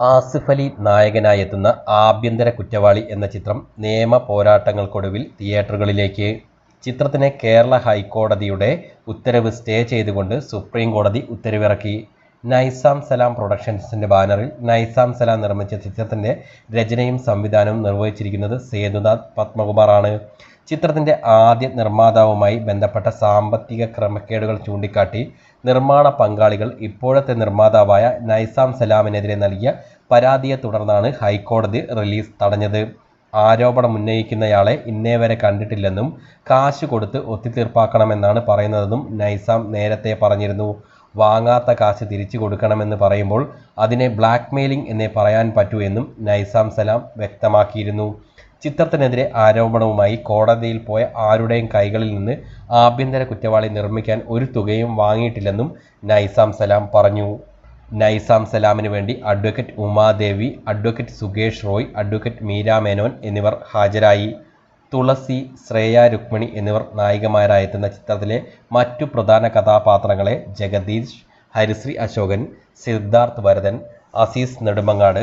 ആസിഫ് അലി നായകനായെത്തുന്ന ആഭ്യന്തര കുറ്റവാളി എന്ന ചിത്രം നിയമ പോരാട്ടങ്ങൾക്കൊടുവിൽ തിയേറ്ററുകളിലേക്ക്. ചിത്രത്തിന് കേരള ഹൈക്കോടതിയുടെ ഉത്തരവ് സ്റ്റേ ചെയ്തുകൊണ്ട് സുപ്രീം കോടതി ഉത്തരവിറക്കി. നൈസാം സലാം പ്രൊഡക്ഷൻസിന്റെ ബാനറിൽ നൈസാം സലാം നിർമ്മിച്ച ചിത്രത്തിന്റെ രചനയും സംവിധാനവും നിർവഹിച്ചിരിക്കുന്നത് സേതുനാഥ് പത്മകുമാറാണ്. ചിത്രത്തിന്റെ ആദ്യ നിർമ്മാതാവുമായി ബന്ധപ്പെട്ട സാമ്പത്തിക ക്രമക്കേടുകൾ ചൂണ്ടിക്കാട്ടി നിർമ്മാണ പങ്കാളികൾ ഇപ്പോഴത്തെ നിർമ്മാതാവായ നൈസാം സലാമിനെതിരെ നൽകിയ പരാതിയെ തുടർന്നാണ് ഹൈക്കോടതി റിലീസ് തടഞ്ഞത്. ആരോപണം ഉന്നയിക്കുന്നയാളെ ഇന്നേ വരെ കണ്ടിട്ടില്ലെന്നും കാശ് കൊടുത്ത് ഒത്തുതീർപ്പാക്കണമെന്നാണ് പറയുന്നതെന്നും നൈസാം നേരത്തെ പറഞ്ഞിരുന്നു. വാങ്ങാത്ത കാശ് തിരിച്ചു കൊടുക്കണമെന്ന് പറയുമ്പോൾ അതിനെ ബ്ലാക്ക് മെയിലിംഗ് എന്നേ പറയാൻ പറ്റൂ എന്നും നൈസാം സലാം വ്യക്തമാക്കിയിരുന്നു. ചിത്രത്തിനെതിരെ ആരോപണവുമായി കോടതിയിൽ പോയ ആരുടെയും കൈകളിൽ നിന്ന് ആഭ്യന്തര കുറ്റവാളി നിർമ്മിക്കാൻ ഒരു തുകയും വാങ്ങിയിട്ടില്ലെന്നും നൈസാം സലാം പറഞ്ഞു. നൈസാം സലാമിന് വേണ്ടി advocate Umadevi advocate Sukesh Roy advocate Meera Menon എന്നിവർ ഹാജരായി. തുളസി ശ്രേയ രുക്മിണി എന്നിവർ നായികമാരായെത്തുന്ന ചിത്രത്തിലെ മറ്റു പ്രധാന കഥാപാത്രങ്ങളെ ജഗദീഷ് ഹരിശ്രീ അശോകൻ സിദ്ധാർത്ഥ് വരദൻ അസീസ് നെടുമങ്ങാട്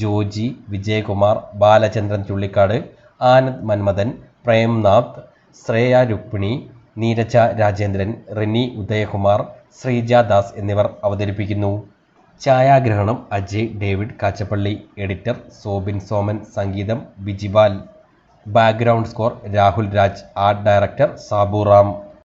ജോജി വിജയകുമാർ ബാലചന്ദ്രൻ ചുള്ളിക്കാട് ആനന്ദ് മന്മഥൻ പ്രേംനാഥ് ശ്രേയ രുക്മിണി നീരജ രാജേന്ദ്രൻ റിനി ഉദയകുമാർ ശ്രീജ ദാസ് എന്നിവർ അവതരിപ്പിക്കുന്നു. ഛായാഗ്രഹണം അജയ് ഡേവിഡ് കാച്ചപ്പള്ളി എഡിറ്റർ സോബിൻ സോമൻ സംഗീതം Bijibal. background score Rahul Raj art director Sabu Ram